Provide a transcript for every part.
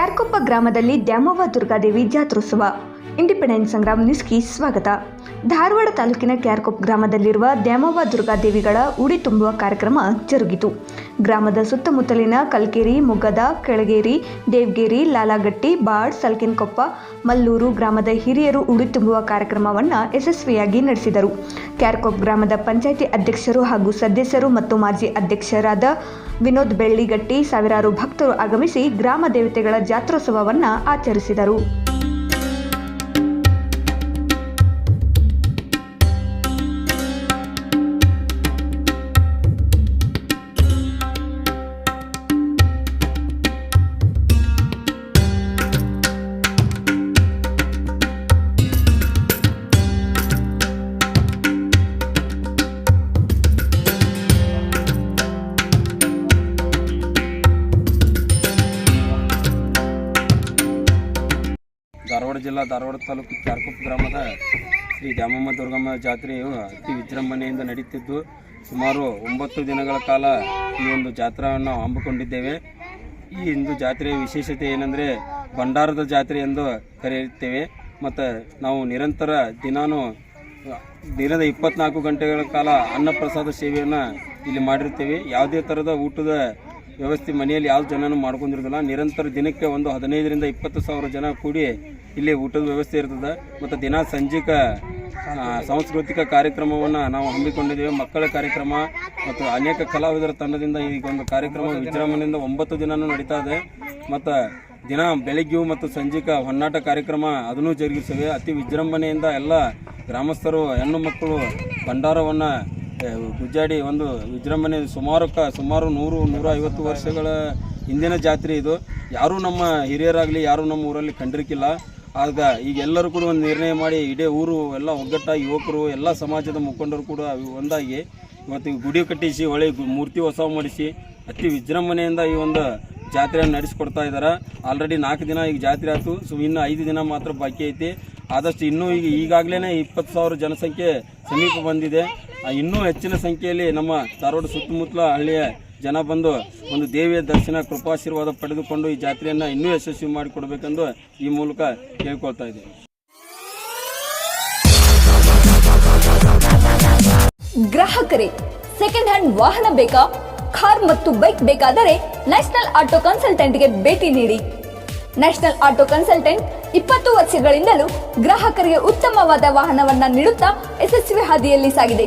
ಕ್ಯಾರ್ಕೊಪ್ಪ ಗ್ರಾಮದಲ್ಲಿ ದ್ಯಾಮವ್ವ ದುರ್ಗಾದೇವಿ ಜಾತ್ರೋತ್ಸವ? ಇಂಡಿಪೆಂಡೆನ್ಸ್ ಸಂಗ್ರಾಮ್ ನ್ಯೂಸ್ಗೆ ಸ್ವಾಗತ. ಧಾರವಾಡ ತಾಲೂಕಿನ ಕ್ಯಾರ್ಕೊಪ್ ಗ್ರಾಮದಲ್ಲಿರುವ ದ್ಯಾಮವ್ವ ದುರ್ಗಾದೇವಿಗಳ ಉಡಿ ತುಂಬುವ ಕಾರ್ಯಕ್ರಮ ಜರುಗಿತು. ಗ್ರಾಮದ ಸುತ್ತಮುತ್ತಲಿನ ಕಲ್ಕೇರಿ ಮುಗ್ಗದ ಕೆಳಗೇರಿ, ದೇವಗೇರಿ, ಲಾಲಾಗಟ್ಟಿ, ಬಾಡ್, ಸಲ್ಕಿನಕೊಪ್ಪ, ಮಲ್ಲೂರು ಗ್ರಾಮದ ಹಿರಿಯರು ಉಡಿ ತುಂಬುವ ಕಾರ್ಯಕ್ರಮವನ್ನು ಯಶಸ್ವಿಯಾಗಿ ನಡೆಸಿದರು. ಕ್ಯಾರ್ಕೊಪ್ ಗ್ರಾಮದ ಪಂಚಾಯಿತಿ ಅಧ್ಯಕ್ಷರು ಹಾಗೂ ಸದಸ್ಯರು ಮತ್ತು ಮಾಜಿ ಅಧ್ಯಕ್ಷರಾದ ವಿನೋದ್ ಬೆಳ್ಳಿಗಟ್ಟಿ ಸಾವಿರಾರು ಭಕ್ತರು ಆಗಮಿಸಿ ಗ್ರಾಮ ದೇವತೆಗಳ ಜಾತ್ರೋತ್ಸವವನ್ನು ಆಚರಿಸಿದರು. ಜಿಲ್ಲಾ ಧಾರವಾಡ ತಾಲೂಕು ಕ್ಯಾರ್ಕೊಪ್ಪ ಗ್ರಾಮದ ಶ್ರೀ ದ್ಯಾಮಮ್ಮ ದುರ್ಗಮ್ಮ ಜಾತ್ರೆಯು ಅತಿ ವಿಜೃಂಭಣೆಯಿಂದ ನಡೆಯುತ್ತಿದ್ದು ಸುಮಾರು ಒಂಬತ್ತು ದಿನಗಳ ಕಾಲ ಈ ಒಂದು ಜಾತ್ರೆಯನ್ನು ಹಮ್ಮಿಕೊಂಡಿದ್ದೇವೆ. ಈ ಒಂದು ಜಾತ್ರೆಯ ವಿಶೇಷತೆ ಏನೆಂದರೆ ಭಂಡಾರದ ಜಾತ್ರೆ ಎಂದು ಕರೆಯುತ್ತೇವೆ. ಮತ್ತು ನಾವು ನಿರಂತರ ದಿನಾನು, ದಿನದ ಇಪ್ಪತ್ನಾಲ್ಕು ಗಂಟೆಗಳ ಕಾಲ ಅನ್ನಪ್ರಸಾದ ಸೇವೆಯನ್ನು ಇಲ್ಲಿ ಮಾಡಿರ್ತೇವೆ ಯಾವುದೇ ಥರದ ಊಟದ ವ್ಯವಸ್ಥೆ ಮನೆಯಲ್ಲಿ ಯಾವ ಜನನೂ ಮಾಡ್ಕೊಂಡಿರೋದಿಲ್ಲ. ನಿರಂತರ ದಿನಕ್ಕೆ ಒಂದು ಹದಿನೈದರಿಂದ ಇಪ್ಪತ್ತು ಸಾವಿರ ಜನ ಕೂಡಿ ಇಲ್ಲಿ ಊಟದ ವ್ಯವಸ್ಥೆ ಇರ್ತದೆ. ಮತ್ತು ದಿನ ಸಂಜಿಕ ಸಾಂಸ್ಕೃತಿಕ ಕಾರ್ಯಕ್ರಮವನ್ನು ನಾವು ಹಮ್ಮಿಕೊಂಡಿದ್ದೇವೆ. ಮಕ್ಕಳ ಕಾರ್ಯಕ್ರಮ ಮತ್ತು ಅನೇಕ ಕಲಾವಿದರ ತಂಡದಿಂದ ಈಗ ಒಂದು ಕಾರ್ಯಕ್ರಮ ವಿಜೃಂಭಣೆಯಿಂದ ಒಂಬತ್ತು ದಿನವೂ ನಡೀತಾ ಇದೆ. ಮತ್ತು ದಿನ ಬೆಳಗ್ಗೆಯೂ ಮತ್ತು ಸಂಜಿಕ ಹೊನ್ನಾಟ ಕಾರ್ಯಕ್ರಮ ಅದನ್ನು ಜರುಗಿಸಿವೆ ಅತಿ ವಿಜೃಂಭಣೆಯಿಂದ ಎಲ್ಲ ಗ್ರಾಮಸ್ಥರು, ಹೆಣ್ಣು ಮಕ್ಕಳು, ಭಂಡಾರವನ್ನು ಗುಜ್ಜಾಡಿ ಒಂದು ವಿಜೃಂಭಣೆ ಸುಮಾರು ಕ ಸುಮಾರು ನೂರು ನೂರ ಐವತ್ತು ವರ್ಷಗಳ ಹಿಂದಿನ ಜಾತ್ರೆ ಇದು. ಯಾರೂ ನಮ್ಮ ಹಿರಿಯರಾಗಲಿ, ಯಾರೂ ನಮ್ಮ ಊರಲ್ಲಿ ಕಂಡಿರಕ್ಕಿಲ್ಲ ಆಗ ಈಗ ಎಲ್ಲರೂ ಕೂಡ ಒಂದು ನಿರ್ಣಯ ಮಾಡಿ ಇಡೀ ಊರು ಎಲ್ಲ ಒಗ್ಗಟ್ಟಾಗಿ ಯುವಕರು, ಎಲ್ಲ ಸಮಾಜದ ಮುಖಂಡರು ಕೂಡ ಒಂದಾಗಿ ಇವತ್ತು ಗುಡಿ ಕಟ್ಟಿಸಿ, ಒಳ್ಳೆ ಮೂರ್ತಿ ಹೊಸ ಮಾಡಿಸಿ, ಅತಿ ವಿಜೃಂಭಣೆಯಿಂದ ಈ ಒಂದು ಜಾತ್ರೆಯನ್ನು ನಡೆಸಿಕೊಡ್ತಾ ಇದ್ದಾರೆ ಆಲ್ರೆಡಿ ನಾಲ್ಕು ದಿನ ಈಗ ಜಾತ್ರೆ ಆಯಿತು. ಸೊ, ಇನ್ನು ಐದು ದಿನ ಮಾತ್ರ ಬಾಕಿ ಐತಿ. ಆದಷ್ಟು ಇನ್ನೂ ಈಗ ಈಗಾಗಲೇ ಇಪ್ಪತ್ತು ಸಾವಿರ ಜನಸಂಖ್ಯೆ ಸಮೀಪ ಬಂದಿದೆ. ಇನ್ನೂ ಹೆಚ್ಚಿನ ಸಂಖ್ಯೆಯಲ್ಲಿ ನಮ್ಮ ಧಾರವಾಡ ಸುತ್ತಮುತ್ತಲ ಹಳ್ಳಿಯ ಜನ ಬಂದು ಒಂದು ದೇವಿಯ ದರ್ಶನ, ಕೃಪಾಶೀರ್ವಾದ ಪಡೆದುಕೊಂಡು ಈ ಜಾತ್ರೆಯನ್ನು ಇನ್ನೂ ಯಶಸ್ವಿ ಮಾಡಿಕೊಡ್ಬೇಕೆಂದು ಈ ಮೂಲಕ ಕೇಳ್ಕೊಳ್ತಾ ಇದ್ದೀವಿ ಗ್ರಾಹಕರೇ ಸೆಕೆಂಡ್ ಹ್ಯಾಂಡ್ ವಾಹನ ಬೇಕಾ? ಕಾರ್ ಮತ್ತು ಬೈಕ್ ಬೇಕಾದರೆ ನ್ಯಾಷನಲ್ ಆಟೋ ಕನ್ಸಲ್ಟೆಂಟ್ಗೆ ಭೇಟಿ ನೀಡಿ. ನ್ಯಾಷನಲ್ ಆಟೋ ಕನ್ಸಲ್ಟೆಂಟ್ ಇಪ್ಪತ್ತು ವರ್ಷಗಳಿಂದಲೂ ಗ್ರಾಹಕರಿಗೆ ಉತ್ತಮವಾದ ವಾಹನವನ್ನ ನೀಡುತ್ತಾ ಯಶಸ್ವಿ ಹಾದಿಯಲ್ಲಿ ಸಾಗಿದೆ.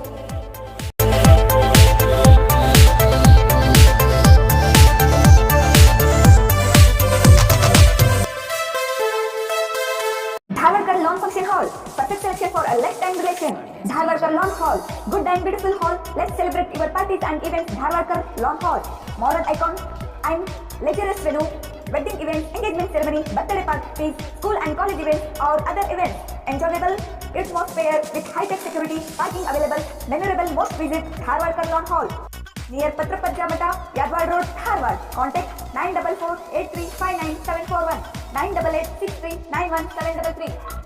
Dharwarkar Lawn Function Hall. Perfect selection for a lifetime relation. Dharwarkar Lawn Hall. Good and beautiful hall. Let's celebrate your parties and events. Dharwarkar Lawn Hall. Modern icon and luxurious venue. Wedding events, engagement ceremony, birthday parties, school and college events or other events. Enjoyable atmosphere with high-tech security, parking available. Memorable most visit Dharwarkar Lawn Hall. Near Patrapajja Mata, Yadwad Road, Dharwad. Contact 944 8359 741 988 63 91 733.